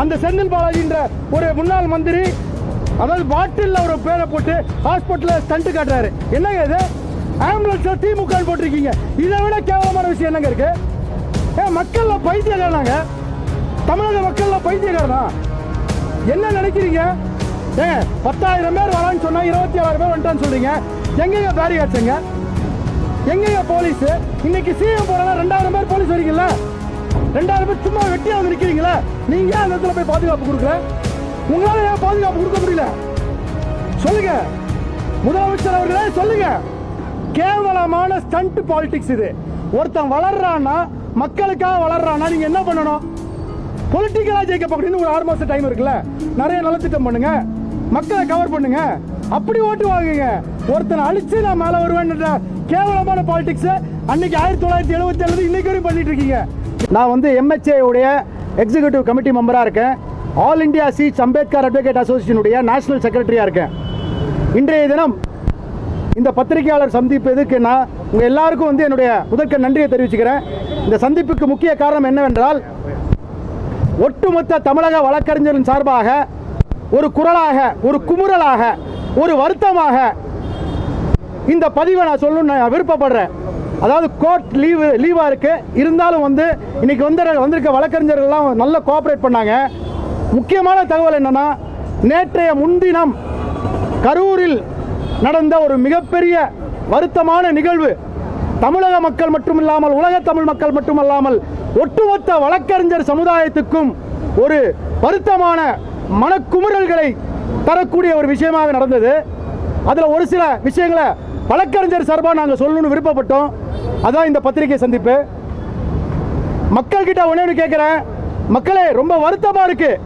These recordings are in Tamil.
அந்த செந்தில் பாலாஜின்ற ஒரு முன்னாள் மந்திரி அதாவது பாட்டில் ஒரு பேரை போட்டு ஹாஸ்பிட்டலில் ஸ்டண்ட்டு காட்டுறாரு. என்னங்க இது? ஆம்புலன்ஸில் திமுக போட்டிருக்கீங்க. இதை விட கேவலமான விஷயம் என்னங்க இருக்கு? ஏ மக்களில் பைத்தியக்காரனாங்க. தமிழக மக்களில் பைத்தியக்காரனா? என்ன நினைக்கிறீங்க? ஏங்க பத்தாயிரம் பேர் வரான்னு சொன்னால் இருபத்தி ஏழாயிரம் பேர் வந்துட்டான்னு சொல்கிறீங்க எங்கெங்க பேரிகாட்ஸுங்க எங்கெங்க போலீஸு இன்னைக்கு சிஎம் போனா ரெண்டாயிரம் பேர் போலீஸ் வரீங்களா ரெண்டாயிரம் பேர் சும்மா வெட்டியா வந்து நிக்கிறீங்களா? நீங்க ஏன் அந்த இடத்துல போய் பாதுகாப்பு கொடுக்கல? உங்களால ஏன் பாதுகாப்பு கொடுக்க முடியல? சொல்லுங்க. முதலமைச்சர் அவர்களே சொல்லுங்க. கேவலமான ஸ்டண்ட் பாலிடிக்ஸ் இது. ஒருத்தன் வளர்றான்னா மக்களுக்காக வளர்றான்னா நீங்க என்ன பண்ணணும்? பொலிட்டிக்கலா ஜெயிக்க பார்க்கணும் ஒரு ஆறு மாசம் டைம் இருக்குல்ல? நிறைய நலத்திட்டம் பண்ணுங்க. மக்களை கவர் பண்ணுங்க. அப்படி ஓட்டு வாங்குங்க. ஒருத்தனை அழிச்சு நான் மேல வருவேன் கேவலமான பாலிடிக்ஸ் அன்னைக்கு ஆயிரத்தி தொள்ளாயிரத்தி எழுபத்தி ஏழு இன்னைக்கு வரையும் பண்ணிட்டு இருக்கீங்க. நான் வந்து எம்ஹெச்ஏ உடைய எக்ஸிகியூட்டிவ் கமிட்டி மெம்பராக இருக்கேன். ஆல் இந்தியா சீட்ஸ் அம்பேத்கர் அட்வொகேட் அசோசியேஷனுடைய நேஷனல் செக்ரட்டரியாக இருக்கேன். இன்றைய தினம் இந்த பத்திரிகையாளர் சந்திப்பு எதுக்குன்னா உங்கள் எல்லாருக்கும் வந்து என்னுடைய முதற்க நன்றியை தெரிவிச்சுக்கிறேன். இந்த சந்திப்புக்கு முக்கிய காரணம் என்னவென்றால் ஒட்டுமொத்த தமிழக வழக்கறிஞரின் சார்பாக ஒரு குரலாக ஒரு குமுறலாக ஒரு வருத்தமாக இந்த பதிவை நான் சொல்லணும்னு நான் விருப்பப்படுறேன். அதாவது கோர்ட் லீவு லீவாக இருக்குது இருந்தாலும் வந்து இன்னைக்கு வந்து வந்திருக்க வழக்கறிஞர்கள்லாம் நல்ல கோஆப்ரேட் பண்ணாங்க. முக்கியமான தகவல் என்னன்னா நேற்றைய முன்தினம் கரூரில் நடந்த ஒரு மிகப்பெரிய வருத்தமான நிகழ்வு. தமிழக மக்கள் மட்டுமில்லாமல் உலக தமிழ் மக்கள் மட்டுமல்லாமல் ஒட்டுமொத்த வழக்கறிஞர் சமுதாயத்துக்கும் ஒரு வருத்தமான மனக்குமுறல்களை தரக்கூடிய ஒரு விஷயமாக நடந்தது. அதில் ஒரு சில விஷயங்களை வழக்கறிஞர் சார்பாக நாங்கள் சொல்லணும்னு விருப்பப்பட்டோம். அதான் இந்த பத்திரிகை சந்திப்பு. மக்கள்கிட்ட ஒன்றே ஒன்று கேட்குறேன். மக்களே ரொம்ப வருத்தமாக இருக்கு.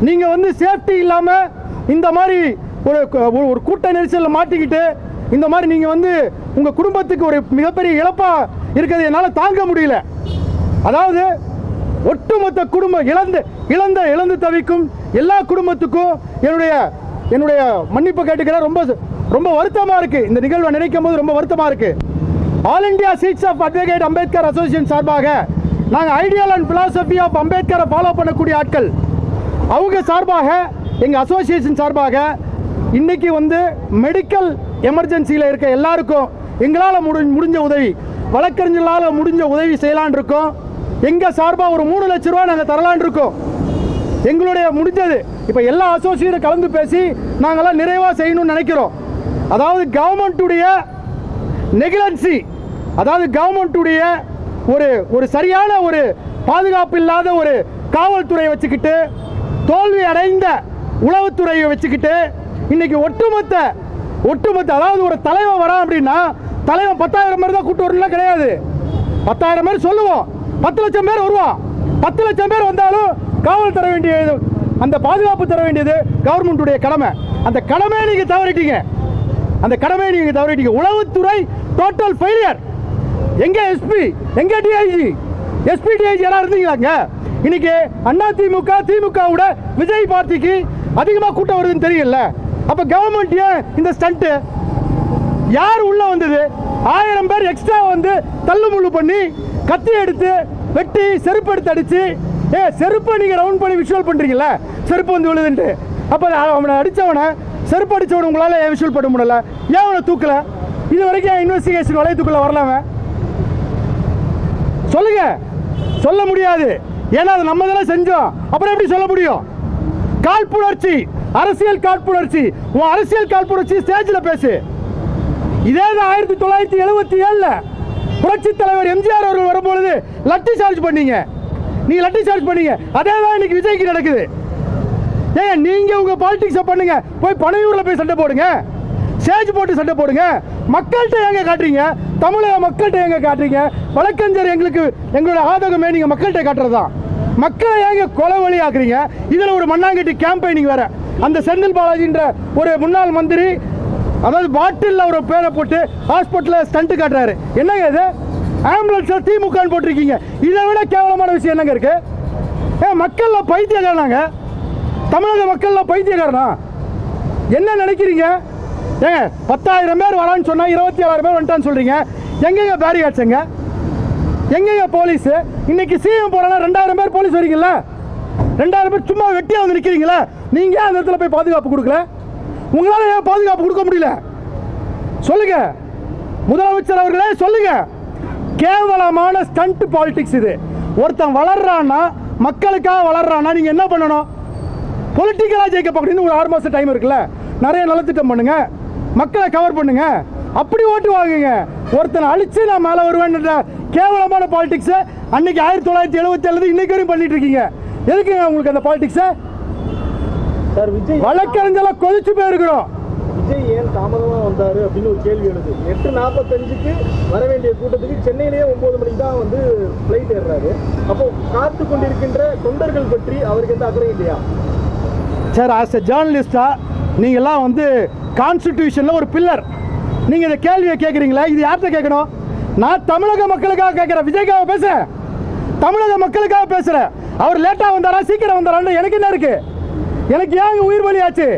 நீங்கள் வந்து சேஃப்டி இல்லாமல் இந்த மாதிரி ஒரு ஒரு- ஒரு கூட்ட நெரிசலில் மாட்டிக்கிட்டு இந்த மாதிரி நீங்கள் வந்து உங்கள் குடும்பத்துக்கு ஒரு மிகப்பெரிய இழப்பாக இருக்கிறது என்னால் தாங்க முடியல. அதாவது ஒட்டுமொத்த குடும்பம் இழந்து இழந்த இழந்து தவிக்கும் எல்லா குடும்பத்துக்கும் என்னுடைய என்னுடைய மன்னிப்பு கேட்டுக்கிறேன். ரொம்ப ரொம்ப வருத்தமாக இருக்குது இந்த நிகழ்வை நினைக்கும் போது ரொம்ப வருத்தமாக இருக்குது ஆல் இந்தியா சீட்ஸ் ஆஃப் அட்வொகேட் அம்பேத்கர் அசோசியேஷன் சார்பாக நாங்கள் ஐடியல் அண்ட் philosophy ஆஃப் அம்பேத்கரை ஃபாலோ பண்ணக்கூடிய ஆட்கள். அவங்க சார்பாக எங்கள் அசோசியேஷன் சார்பாக இன்றைக்கி வந்து மெடிக்கல் எமர்ஜென்சியில் இருக்க எல்லாருக்கும் எங்களால் முடி முடிஞ்ச உதவி வழக்கறிஞர்களால் முடிஞ்ச உதவி செய்யலான் இருக்கோம். எங்கள் சார்பாக ஒரு மூணு லட்ச ரூபா நாங்கள் தரலான் இருக்கோம். எங்களுடைய முடிஞ்சது. இப்போ எல்லா அசோசியேட்டும் கலந்து பேசி நாங்களாம் நிறைவாக செய்யணும்னு நினைக்கிறோம். அதாவது கவர்மெண்ட்டுடைய நெகிலன்சி அதாவது கவர்மெண்ட்டுடைய ஒரு ஒரு சரியான ஒரு பாதுகாப்பு இல்லாத ஒரு காவல்துறையை வச்சுக்கிட்டு தோல்வி அடைந்த உளவுத்துறையை வச்சுக்கிட்டு இன்னைக்கு ஒட்டுமொத்த ஒட்டுமொத்த அதாவது ஒரு தலைவன் வரான் அப்படின்னா தலைவன் பத்தாயிரம் பேர் தான் கூட்டு வரலாம் கிடையாது. பத்தாயிரம் பேர் சொல்லுவோம். பத்து லட்சம் பேர் வருவான் பத்து லட்சம் பேர் வந்தாலும் காவல் தர வேண்டியது அந்த பாதுகாப்பு தர வேண்டியது கவர்மெண்ட்டுடைய கடமை. அந்த கடமையை நீங்கள் தவறிட்டீங்க. அந்த கடமையை நீங்கள் தவறிட்டீங்க. உளவுத்துறை டோட்டல் ஃபெயிலியர் எங்கே எஸ்பி? எங்கே டிஐஜி எஸ்பி டிஐஜி எல்லாம் இருந்தீங்களாங்க இன்னைக்கு அண்ணா திமுக திமுக விட விஜய் பார்ட்டிக்கு அதிகமாக கூட்டம் வருதுன்னு தெரியல அப்போ கவர்மெண்ட் ஏன் இந்த ஸ்டண்ட்டு யார் உள்ள வந்தது? ஆயிரம் பேர் எக்ஸ்ட்ரா வந்து தள்ளுமுள்ளு பண்ணி கத்தி எடுத்து வெட்டி செருப்பு எடுத்து அடித்து ஏ செருப்பை நீங்கள் ரவுண்ட் பண்ணி விஷுவல் பண்ணுறீங்கள செருப்பு வந்து விழுதுன்ட்டு. அப்போ அவனை அடித்தவனை செருப்பு அடிச்சவனை உங்களால் ஏன் விஷுவல் பண்ண முடியல? ஏன் அவனை தூக்கல? இது வரைக்கும் இன்வெஸ்டிகேஷன் வளையத்துக்குள்ள வரலாமே சொல்லுங்க. சொல்ல முடியாது. ஏன்னா அது நம்ம தானே செஞ்சோம். அப்புறம் எப்படி சொல்ல முடியும்? காழ்ப்புணர்ச்சி. அரசியல் காழ்ப்புணர்ச்சி. உன் அரசியல் காழ்ப்புணர்ச்சி ஸ்டேஜில் பேசு. இதே தான் ஆயிரத்தி தொள்ளாயிரத்தி எழுபத்தி ஏழில் புரட்சி தலைவர் எம்ஜிஆர் அவர்கள் வரும்பொழுது லட்டி சார்ஜ் பண்ணீங்க. நீங்கள் லட்டி சார்ஜ் பண்ணீங்க. அதே தான் இன்னைக்கு விஜய்க்கு நடக்குது. ஏன் நீங்கள் உங்கள் பாலிடிக்ஸை பண்ணுங்க. போய் பனையூரில் போய் சண்டை போடுங்க. ஸ்டேஜ் போட்டு சண்டை போடுங்க. மக்கள்கிட்ட எங்க காட்டுறீங்க? தமிழக மக்கள்கிட்ட எங்க காட்டுறீங்க? வழக்கறிஞர் எங்களுக்கு எங்களோட ஆதகமே நீங்க மக்கள்கிட்ட காட்டுறதுதான் மக்களை ஏங்க கொலை வழி ஆக்குறீங்க இதுல ஒரு மண்ணாங்கட்டி கேம்பெயினிங் வேற. அந்த செந்தில் பாலாஜின்ற ஒரு முன்னாள் மந்திரி அதாவது பாட்டிலில் ஒரு பேரை போட்டு ஹாஸ்பிட்டலில் ஸ்டண்ட்டு காட்டுறாரு. என்னங்க இது? ஆம்புலன்ஸில் திமுகன்னு போட்டிருக்கீங்க. இதை விட கேவலமான விஷயம் என்னங்க இருக்கு? ஏ மக்களில் பைத்தியக்காரனாங்க தமிழக மக்களில் பைத்தியக்காரனா? என்ன நினைக்கிறீங்க? ஏங்க பத்தாயிரம் பேர் வரான்னு சொன்னால் இருபத்தி ஏழாயிரம் பேர் வந்துட்டான்னு சொல்கிறீங்க எங்கேயோ எங்கெங்க பேரிகாட்ஸுங்க எங்கெங்க போலீஸ் இன்னைக்கு சிஎம் போறனா ரெண்டாயிரம் பேர் போலீஸ் வரீங்கல்ல? ரெண்டாயிரம் பேர் சும்மா வெட்டியாக வந்து நிற்கிறீங்களா நீங்கள் ஏன் அந்த இடத்துல போய் பாதுகாப்பு கொடுக்கல? உங்களால் ஏன் பாதுகாப்பு கொடுக்க முடியல? சொல்லுங்க. முதலமைச்சர் அவர்களே சொல்லுங்க. கேவலமான ஸ்டண்ட் பாலிடிக்ஸ் இது. ஒருத்தன் வளர்றான்னா மக்களுக்காக வளர்றான்னா நீங்கள் என்ன பண்ணணும்? பொலிட்டிக்கலாக ஜெயிக்க பார்க்கணும் ஒரு ஆறு மாதம் டைம் இருக்குல்ல? நிறைய நலத்திட்டம் பண்ணுங்கள் மக்களை கவர் பண்ணுங்க. அப்படி ஓட்டு வாங்குங்க. ஒருத்தனை அழிச்சு நான் மேலே வருவேன்ற கேவலமான பாலிடிக்ஸை அன்னைக்கு ஆயிரத்தி தொள்ளாயிரத்தி எழுபத்தி ஏழு இன்னைக்கு வரையும் பண்ணிட்டு இருக்கீங்க. எதுக்குங்க உங்களுக்கு அந்த பாலிடிக்ஸை சார் விஜய் வழக்கறிஞர்லாம் கொதிச்சு போயிருக்கிறோம். விஜய் ஏன் தாமதமா வந்தாரு அப்படின்னு ஒரு கேள்வி எழுது. எட்டு நாற்பத்தஞ்சுக்கு வர வேண்டிய கூட்டத்துக்கு சென்னையிலேயே ஒன்பது மணிக்கு தான் வந்து ஃப்ளைட் ஏறுறாரு. அப்போ காத்து கொண்டிருக்கின்ற தொண்டர்கள் பற்றி அவருக்கு எந்த அக்கறை இல்லையா? சார் ஆஸ் எ ஜேர்னலிஸ்டாக நீங்கள்லாம் வந்து கான்ஸ்டிடியூஷனில் ஒரு பில்லர் நீங்கள் இந்த கேள்வியை கேட்குறீங்களா? இது யார்கிட்ட கேட்கணும்? நான் தமிழக மக்களுக்காக கேட்குறேன். விஜய்க்காக பேசுகிறேன் தமிழக மக்களுக்காக பேசுகிறேன் அவர் லேட்டாக வந்தாரா சீக்கிரம் வந்தாரான்னு எனக்கு என்ன இருக்குது எனக்கு ஏன் உயிர் வழியாச்சு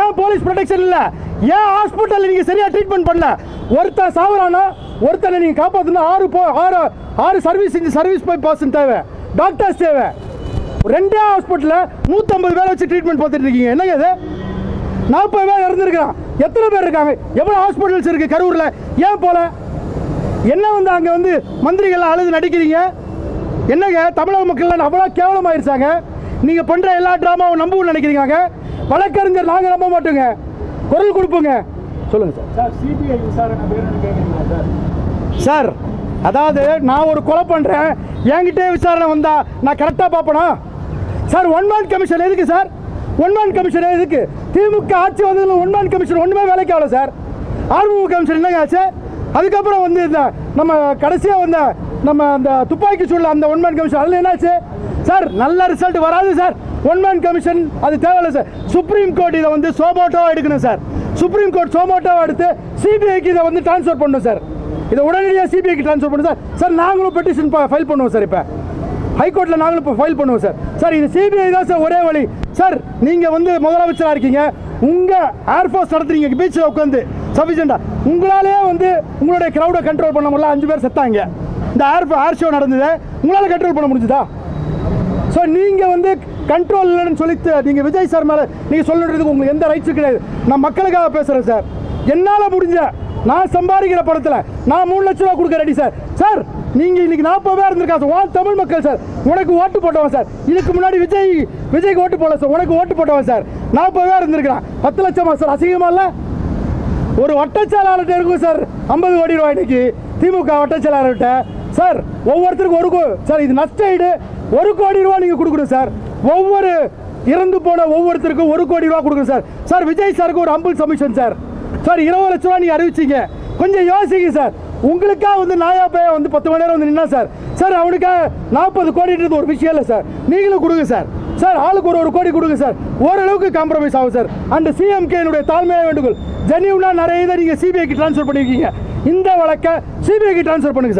ஏன் போலீஸ் ப்ரொடெக்ஷன் இல்லை? ஏன் ஹாஸ்பிட்டலில் நீங்கள் சரியாக ட்ரீட்மெண்ட் பண்ணல? ஒருத்தன் சாகுறானா ஒருத்தனை நீங்கள் காப்பாற்றணும் ஆறு போ ஆறு ஆறு சர்வீஸ் இந்த சர்வீஸ் போய் பர்சன் தேவை. டாக்டர்ஸ் தேவை. ரெண்டே ஹாஸ்பிட்டலில் நூற்றம்பது பேரை வச்சு ட்ரீட்மெண்ட் பார்த்துட்டு இருக்கீங்க. என்னங்க இது? நாற்பது பேர் இறந்துருக்கான் எத்தனை பேர் இருக்காங்க? எவ்வளோ ஹாஸ்பிட்டல்ஸ் இருக்குது கரூரில்? ஏன் போல? என்ன வந்து அங்கே வந்து மந்திரிகள்லாம் அழுது நடிக்கிறீங்க? என்னங்க? தமிழக மக்கள்லாம் அவ்வளோ கேவலமாயிருச்சாங்க நீங்கள் பண்ணுற எல்லா ட்ராமாவும் நம்புவோம்னு நினைக்கிறீங்க வழக்கறிஞர் நாங்கள் நம்ப மாட்டோங்க. குரல் கொடுப்போங்க. சொல்லுங்கள் சார். சார் சிபிஐ விசாரணை சார்? அதாவது நான் ஒரு கொலை பண்ணுறேன் என்கிட்டே விசாரணை வந்தா நான் கரெக்டாக பார்ப்பனா? சார் ஒன் மேன் கமிஷன் எதுக்கு சார்? ஒன் மேன் கமிஷன் எதுக்கு திமுக ஆட்சி வந்ததில் ஒன் மேன் கமிஷன் ஒன்றுமே வேலைக்கு ஆகல சார். ஆர்வ கமிஷன் என்னங்க ஆச்சு? அதுக்கப்புறம் வந்து இந்த நம்ம கடைசியாக வந்த நம்ம அந்த துப்பாக்கி சூழல் அந்த ஒன் மேன் கமிஷன் அதில் என்னாச்சு? சார் நல்ல ரிசல்ட் வராது சார். ஒன் மேன் கமிஷன் அது தேவையில்லை சார். சுப்ரீம் கோர்ட் இதை வந்து சோமோட்டோவாக எடுக்கணும் சார். சுப்ரீம் கோர்ட் சோமோட்டோவாக எடுத்து சிபிஐக்கு இதை வந்து ட்ரான்ஸ்ஃபர் பண்ணணும் சார். இதை உடனடியாக சிபிஐக்கு ட்ரான்ஸ்ஃபர் பண்ணும் சார். சார் நாங்களும் பெட்டிஷன் ஃபைல் பண்ணுவோம் சார் இப்போ. ஹைகோர்ட்டில் நாங்களும் இப்போ ஃபைல் பண்ணுவோம் சார். சார் இது சிபிஐ தான் சார் ஒரே வழி. சார் நீங்கள் வந்து முதலமைச்சராக இருக்கீங்க. உங்கள் ஏர்ஃபோர்ஸ் நடத்துறீங்க. பீச்சில் உட்காந்து சஃபிஷியண்டாக உங்களாலேயே வந்து உங்களுடைய க்ரௌடை கண்ட்ரோல் பண்ண முடியல. அஞ்சு பேர் செத்தாங்க. இந்த ஏர் ஏர் ஷோ நடந்தது. உங்களால் கண்ட்ரோல் பண்ண முடிஞ்சுதா? ஸோ நீங்கள் வந்து கண்ட்ரோல் இல்லைன்னு சொல்லி நீங்கள் விஜய் சார் மேலே நீங்கள் சொல்லுறதுக்கு உங்களுக்கு எந்த ரைட்ஸும் கிடையாது. நான் மக்களுக்காக பேசுகிறேன் சார் என்னால் முடிஞ்ச நான் சம்பாதிக்கிற படத்தில் நான் மூணு லட்ச ரூபா கொடுக்க ரெடி சார் சார் நீங்கள் இன்னைக்கு நாற்பது பேர் இருந்திருக்கா சார்? உன் தமிழ் மக்கள் சார். உனக்கு ஓட்டு போட்டவன் சார். இதுக்கு முன்னாடி விஜய் விஜய்க்கு ஓட்டு போடல சார். உனக்கு ஓட்டு போட்டவன் சார். நாற்பது பேர் இருந்திருக்கிறான். பத்து லட்சமா சார்? அசிங்கமா இல்லை? ஒரு வட்டச்செயலாளர்கிட்ட இருக்கும் சார். ஐம்பது கோடி ரூபாய் இன்னைக்கு. திமுக வட்டச்செயலாளர்கிட்ட சார் ஒவ்வொருத்தருக்கும் ஒரு கோ- சார் இது நஷ்ட ஈடு. ஒரு கோடி ரூபா நீங்கள் கொடுக்கணும் சார். ஒவ்வொரு இறந்து போன ஒவ்வொருத்தருக்கும் ஒரு கோடி ரூபா கொடுக்கணும் சார். சார் விஜய் சாருக்கு ஒரு அம்புல் சமிஷன் சார். சார் இருபது லட்ச ரூபா நீங்கள் அறிவிச்சிங்க. கொஞ்சம் யோசிங்க சார். உங்களுக்காக வந்து நாயா பையன் வந்து பத்து மணி நேரம் வந்து நின்னா சார்? சார் அவனுக்காக நாற்பது கோடின்றது ஒரு விஷயம் இல்லை சார். நீங்களும் கொடுங்க சார். சார் ஆளுக்கு ஒரு ஒரு கோடி கொடுங்க சார். ஓரளவுக்கு காம்ப்ரமைஸ் ஆகும் சார். அந்த சிஎம்கேனுடைய தாழ்மையாக வேண்டுகோள் ஜெனியூனா நிறைய இதை நீங்கள் சிபிஐக்கு ட்ரான்ஸ்ஃபர் பண்ணியிருக்கீங்க இந்த வழக்கை சிபிஐக்கு ட்ரான்ஸ்ஃபர் பண்ணுங்க சார்.